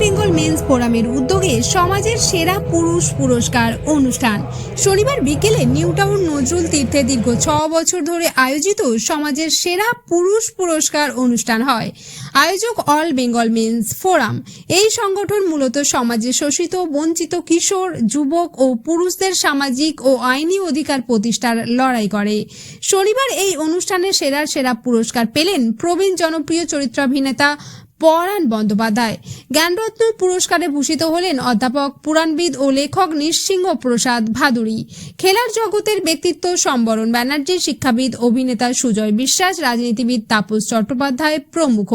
Bengal men's ফোরামের উদ্যোগে সমাজের সেরা পুরুষ পুরস্কার অনুষ্ঠান। শনিবার বিকেলে নিউটাউন নজরুল তীর্থে দীর্ঘ ছ বছর ধরে আয়োজিত সমাজের সেরা পুরুষ পুরস্কার অনুষ্ঠান হয়। আয়োজক অল বেঙ্গল মেন্স ফোরাম। এই সংগঠন মূলত সমাজে শোষিত, বঞ্চিত কিশোর, যুবক ও পুরুষদের সামাজিক ও আইনি অধিকার প্রতিষ্ঠার লড়াই করে। শনিবার এই অনুষ্ঠানে সেরার সেরা পুরস্কার পেলেন প্রবীণ জনপ্রিয় চরিত্রাভিনেতা পরাণ বন্দ্যোপাধ্যায়। জ্ঞানরত্ন পুরস্কারে ভূষিত হলেন অধ্যাপক, পুরাণবিদ ও লেখক নৃসিংহ প্রসাদ ভাদুরী খেলার জগতের ব্যক্তিত্ব সম্বরণ ব্যানার্জি শিক্ষাবিদ অভিনেতা সুজয় বিশ্বাস, রাজনীতিবিদ তাপস চট্টোপাধ্যায় প্রমুখ।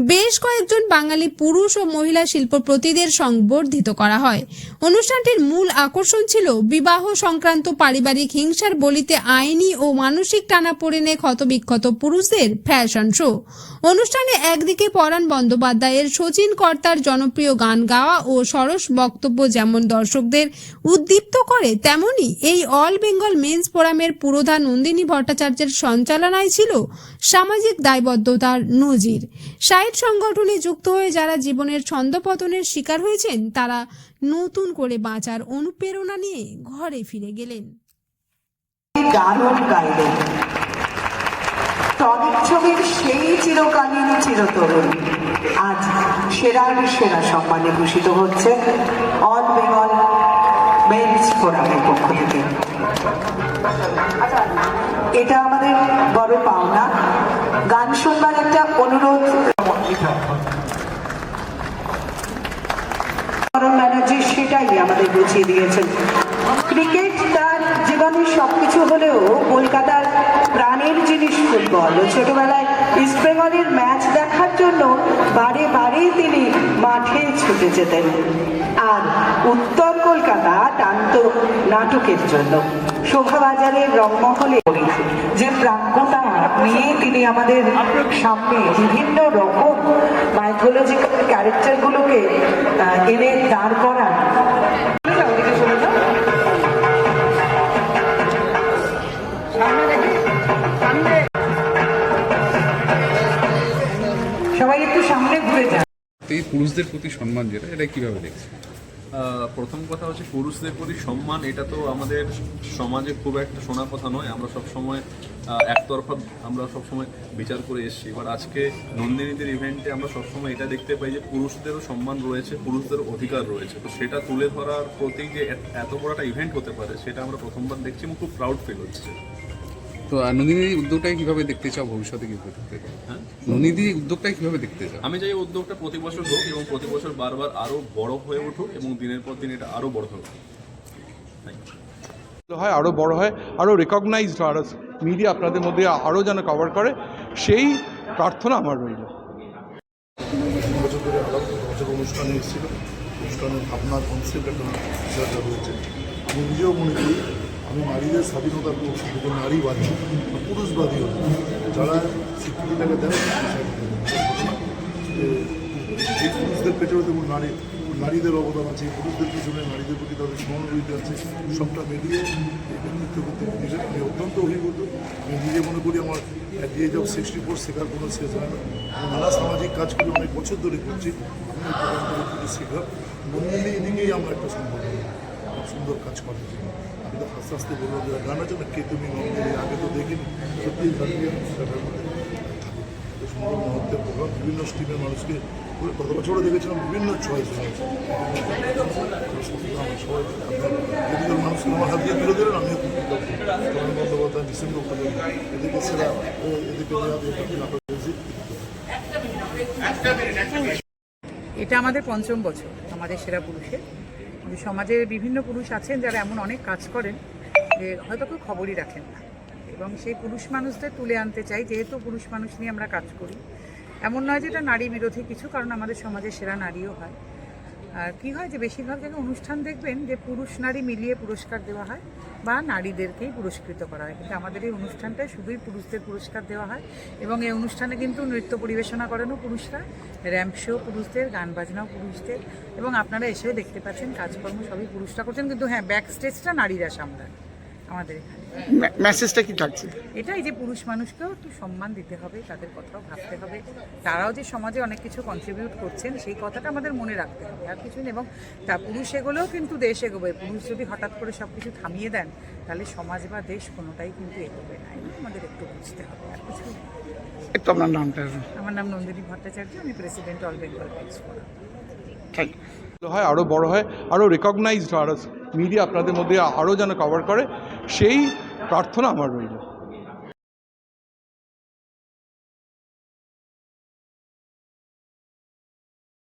বেশ কয়েকজন বাঙালি পুরুষ ও মহিলা শিল্পপতিদের সংবর্ধিত করা হয়। অনুষ্ঠানটির মূল আকর্ষণ ছিল বিবাহ সংক্রান্ত পারিবারিক হিংসার বলিতে আইনি ও মানসিক টানা টানাপোড়েনে ক্ষতবিক্ষত পুরুষদের ফ্যাশন শো। অনুষ্ঠানে একদিকে পরাণ বন্দ্যোপাধ্যায়ের শচীন কর্তার জনপ্রিয় গান গাওয়া ও সরস বক্তব্য যেমন দর্শকদের উদ্দীপ্ত করে, তেমনি এই অল বেঙ্গল মেন্স ফোরামের পুরোধা নন্দিনী ভট্টাচার্যের সঞ্চালনায় ছিল সামাজিক দায়বদ্ধতার নজির। সাইট সংগঠনে যুক্ত হয়ে যারা জীবনের ছন্দপতনের শিকার হয়েছেন, তারা নতুন করে বাঁচার অনুপ্রেরণা নিয়ে ঘরে ফিরে গেলেন। টনিক সেই চিরকালীন চিরতরুণ। আজ সেরার সেরা সম্মানে ভূষিত হচ্ছে অল বেঙ্গল মেন্স ফোরামের পক্ষ থেকে। এটা আমাদের বড় পাওনা। গান শুনবার একটা অনুরোধ। ব্যানার্জি সেটাই আমাদের বুঝিয়ে দিয়েছেন। ক্রিকেট তার জীবনের সবকিছু হলেও কলকাতার প্রাণের জিনিস ফুটবল। ছোটবেলায় ইস্টবেঙ্গলের ম্যাচ দেখার জন্য বারে বারেই তিনি মাঠে ছুটে যেতেন। আর উত্তর কলকাতা টানত নাটকের জন্য। শোভাবাজারের রংমহলে যে প্রাজ্ঞতা নিয়ে তিনি আমাদের সামনে বিভিন্ন রকম মাইথোলজিক্যাল ক্যারেক্টারগুলোকে এনে দাঁড় করান। পুরুষদের প্রতি সম্মান যেটা এটা কীভাবে দেখছে আহ, প্রথম কথা হচ্ছে পুরুষদের প্রতি সম্মান এটা তো আমাদের সমাজে খুব একটা শোনা কথা নয়। আমরা সব সময় একতরফা আমরা সব সময় বিচার করে এসেছি। এবার আজকে নন্দিনীদের ইভেন্টে আমরা সবসময় এটা দেখতে পাই যে পুরুষদেরও সম্মান রয়েছে পুরুষদের অধিকার রয়েছে। তো সেটা তুলে ধরার প্রতি যে এত বড় একটা ইভেন্ট হতে পারে সেটা আমরা প্রথমবার দেখছি এবং খুব প্রাউড ফিল হচ্ছে। তো আহ, নন্দিনী এই উদ্যোগটাকে কীভাবে দেখতে চাও ভবিষ্যতে কীভাবে দেখতে চাও হ্যাঁ? নন্দিনী এই উদ্যোগটাকে কীভাবে দেখতে চাও? আমি চাই উদ্যোগটা প্রতি বছর হোক এবং প্রতি বছর বারবার আরও বড় হয়ে উঠুক এবং দিনের পর দিন এটা আরও বড় হয়ে উঠুক হয় আরও বড় হয় আরও রেকগনাইজড হয় আরও মিডিয়া আপনাদের মধ্যে আরও যেন কভার করে সেই প্রার্থনা আমার রইল। বছর ধরে আলাদা বছর অনুষ্ঠানে এসেছিল। অনুষ্ঠানের ভাবনার কনসেপ্ট একটা রয়েছে। আমি নিজেও মনে করি আমি নারীদের স্বাধীনতার পক্ষে শুধু নারীবাদী পুরুষবাদী হল যারা স্বীকৃতিটাকে দেয় যে পুরুষদের পেছনে তেমন নারী, নারীদের অবদান আছে, পুরুষদের পিছনে নারীদের প্রতি তাদের সহানুভূতি আছে, সবটা মিলিয়ে এই করতে নিজে আমি অত্যন্ত অভিভূত। আমি নিজে মনে করি আমার at the age of sixty four শেখার কোনো শেষ হয় না। নানা সামাজিক কাজ করে অনেক বছর ধরে করছি। আমি থেকে শেখার নন্দিনী এদিকেই আমরা একটা সম্পর্ক। খুব সুন্দর কাজ করে। আমি তো আস্তে আস্তে বললাম যে গান আছে না কে তুমি আগে তো দেখিনি। এত সুন্দর মুহূর্তের প্রোগ্রাম বিভিন্ন স্ট্রিমের মানুষকে গত বছরও দেখেছিলাম বিভিন্ন চয়েস সবাই এদিকের মানুষকে আমার হাত দিয়ে তুলে দিলেন আমিও চরণ বন্দ্যোপাধ্যায় করলেন এদিকে সেরা এদিকে এটা আমাদের পঞ্চম বছর আমাদের সেরা পুরুষের। কিন্তু সমাজে বিভিন্ন পুরুষ আছেন যারা এমন অনেক কাজ করেন যে হয়তো কেউ খবরই রাখেন না। এবং সেই পুরুষ মানুষদের তুলে আনতে চাই, যেহেতু পুরুষ মানুষ নিয়ে আমরা কাজ করি। এমন নয় যে এটা নারী বিরোধী কিছু, কারণ আমাদের সমাজে সেরা নারীও হয়। আর কী হয় যে বেশিরভাগ যেন অনুষ্ঠান দেখবেন যে পুরুষ নারী মিলিয়ে পুরস্কার দেওয়া হয় বা নারীদেরকেই পুরস্কৃত করা হয়। কিন্তু আমাদের এই অনুষ্ঠানটায় শুধুই পুরুষদের পুরস্কার দেওয়া হয় এবং এই অনুষ্ঠানে কিন্তু নৃত্য পরিবেশনা করেনও পুরুষরা। র্যাম্প শো পুরুষদের, গান বাজনাও পুরুষদের এবং আপনারা এসেও দেখতে পাচ্ছেন, কাজকর্ম সবই পুরুষরা করছেন। কিন্তু হ্যাঁ ব্যাক স্টেজটা নারীরা সামলান আমাদের এখানে। মেসেজটা কি থাকছে? এটাই যে পুরুষ মানুষকেও একটু সম্মান দিতে হবে তাদের কথাও ভাবতে হবে। তারাও যে সমাজে অনেক কিছু কন্ট্রিবিউট করছেন সেই কথাটা আমাদের মনে রাখতে হবে। আর কিছু নেই এবং তা পুরুষ এগোলেও কিন্তু দেশ এগোবে। পুরুষ যদি হঠাৎ করে সব কিছু থামিয়ে দেন তাহলে সমাজ বা দেশ কোনোটাই কিন্তু এগোবে না। আমাদের একটু বুঝতে হবে। আর কিছু নেই। একটু আপনার নামটা। আমার নাম নন্দিনী ভট্টাচার্য আমি প্রেসিডেন্ট অল বেঙ্গল ইউ হয় আরও বড় হয় আরও রেকগনাইজড হয় আরও মিডিয়া আপনাদের মধ্যে আরও যেন কভার করে সেই প্রার্থনা আমার রইল।